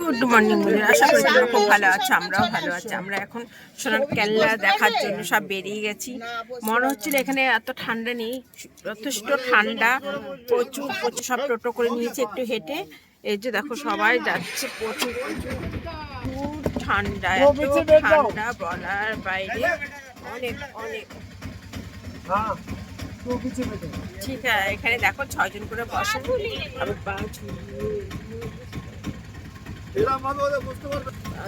Good morning বন্ধুরা। আশা করি তোমরা খুব ভালো আছো আমরাও ভালো আছি। আমরা এখন সোনার কেল্লা দেখার জন্য সব বেরিয়ে গেছি। মনে হচ্ছিল এখানে এত ঠান্ডা নেই যথেষ্ট ঠান্ডা প্রচুর প্রচুর সব টোটো করে নিয়েছে একটু হেঁটে। এই যে দেখো সবাই যাচ্ছে প্রচুর প্রচুর। ঠান্ডা এত ঠান্ডা বলার বাইরে। অনেক অনেক। ঠিক আছে এখানে দেখো ছয়জন করে বসে। আবার বাস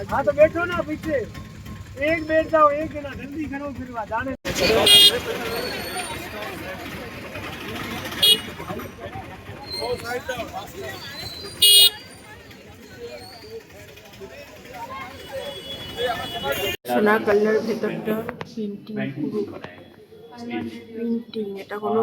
हाँ तो बैठो ना पीछे एक बैठ जाओ एक जना जल्दी करो फिर वहाँ जाने সোনা কালার ভেতরটা পেন্টিং পুরো পেন্টিং এটা কোনো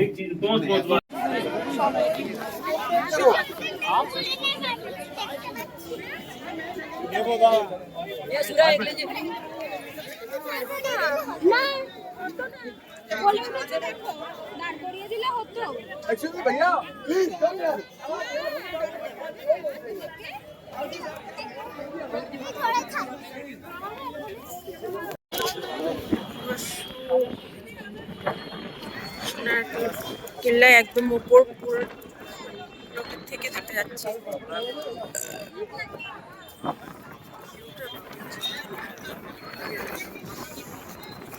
एक चीज कौन कौन দাঁড় করিয়ে দিলে হতো एक्चुअली भैया प्लीज कम यार সোনার কেল্লায় একদম উপর পুরো থেকে দেখা যাচ্ছে।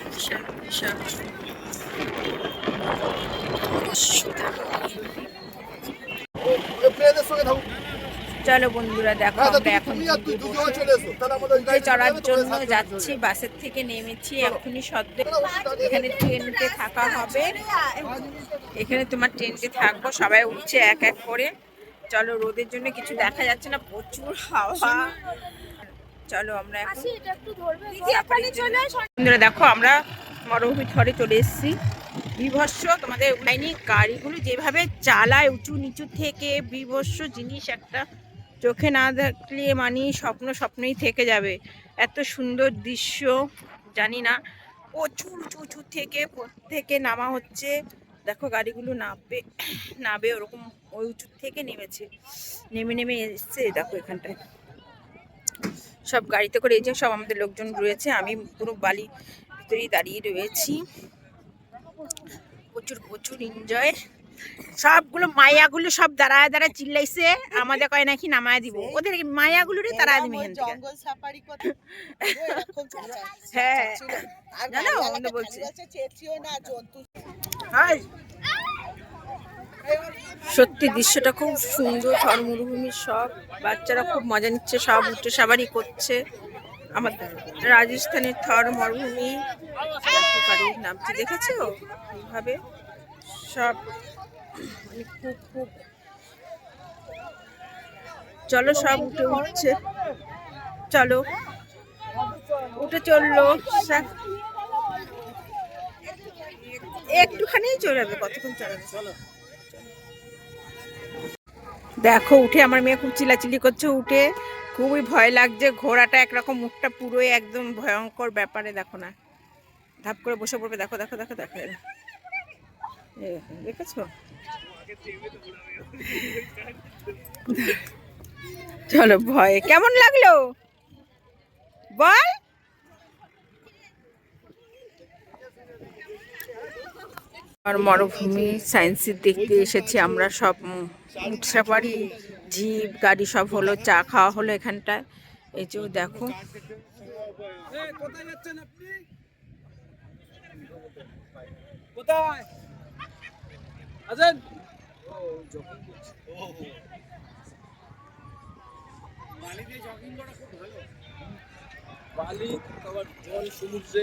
বিশাল বিশাল চলো বন্ধুরা দেখো আমরা এখন উঠে চড়ার জন্য যাচ্ছি বাসের থেকে নেমেছি এখনই সদ্য এখানে ট্রেনতে থাকা হবে। এখানে তোমার ট্রেনতে থাকব সবাই উঠছে এক এক করে। চলো রোদের জন্য কিছু দেখা যাচ্ছে না প্রচুর হাওয়া। চলো আমরা এখন আসি এটা একটু ধরবে সাফারির জন্য- বন্ধুরা দেখো আমরা মরুভূমি থরে চলে এসেছি। বিভৎস তোমাদের গাড়িগুলো যেভাবে চালায় উঁচু নিচু থেকে বিভৎস জিনিস একটা। চোখে না দেখলে মানে স্বপ্ন স্বপ্নই থেকে যাবে। এত সুন্দর দৃশ্য, জানি না। প্রচুর উঁচু উঁচু থেকে থেকে নামা হচ্ছে। দেখো গাড়িগুলো নামবে নামবে ওরকম ওই উঁচু থেকে নেমেছে। নেমে নেমে এসছে, দেখো এখানটায়। সব গাড়িতে করে এই যে সব আমাদের লোকজন রয়েছে, আমি পুরো বালি ভিতরেই দাঁড়িয়ে রয়েছি। প্রচুর প্রচুর এনজয় সবগুলো মায়াগুলো সব দাঁড়ায় দাঁড়ায় চিল্লাইছে আমাদের কয় নাকি নামায় দিব। ওদের মায়াগুলো রে তারা দিবে জঙ্গল সাফারি। হ্যাঁ। জানো, আমাদের বলছে। সত্যি দৃশ্যটা খুব সুন্দর থর মরুভূমি সব। বাচ্চারা খুব মজা নিচ্ছে সব উঠে সাবারি করছে। আমাদের রাজস্থানের থর মরুভূমি নামটি দেখেছ? এইভাবে। সব মানে খুব খুব। চলো সব উঠে উঠছে। চলো। উঠে চলল। একটুখানি চলে যাবে কতক্ষণ চড়াবে? চলো। দেখো, উঠে আমার মেয়ে খুব চিলাচিলি করছে, উঠে খুবই ভয় লাগছে। ঘোড়াটা একরকম মুখটা পুরোই একদম ভয়ঙ্কর ব্যাপারে, দেখো না। ধাপ করে বসে পড়বে। দেখো দেখো দেখো দেখো। দেখেছ? চলো, ভয়ে। কেমন লাগল? বল। আর মরুভূমি, সায়েন্সের দেখতে এসেছি আমরা সব। উট জিপ, গাড়ি সব হলো, চা খাওয়া হলো এখানটায়। এই যে দেখো। কোথায়? আজান বালি আবার জল সমুদ্রে।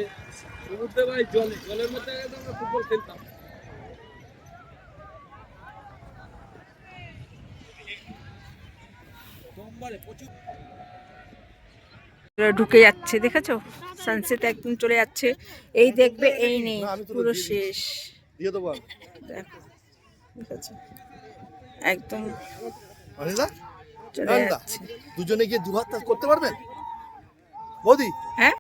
সমুদ্রে ভাই জলে জলের মধ্যে আমরা ফুটবল খেলতাম। ঢুকে যাচ্ছে দেখেছ? সানসেট একদম চলে যাচ্ছে। এই দেখবে এই নেই পুরো শেষ। দিয়ে দেবো দেখো। ঠিক আছে। একদম দুজনে গিয়ে দুহাত করতে পারবেন? বৌদি? হ্যাঁ?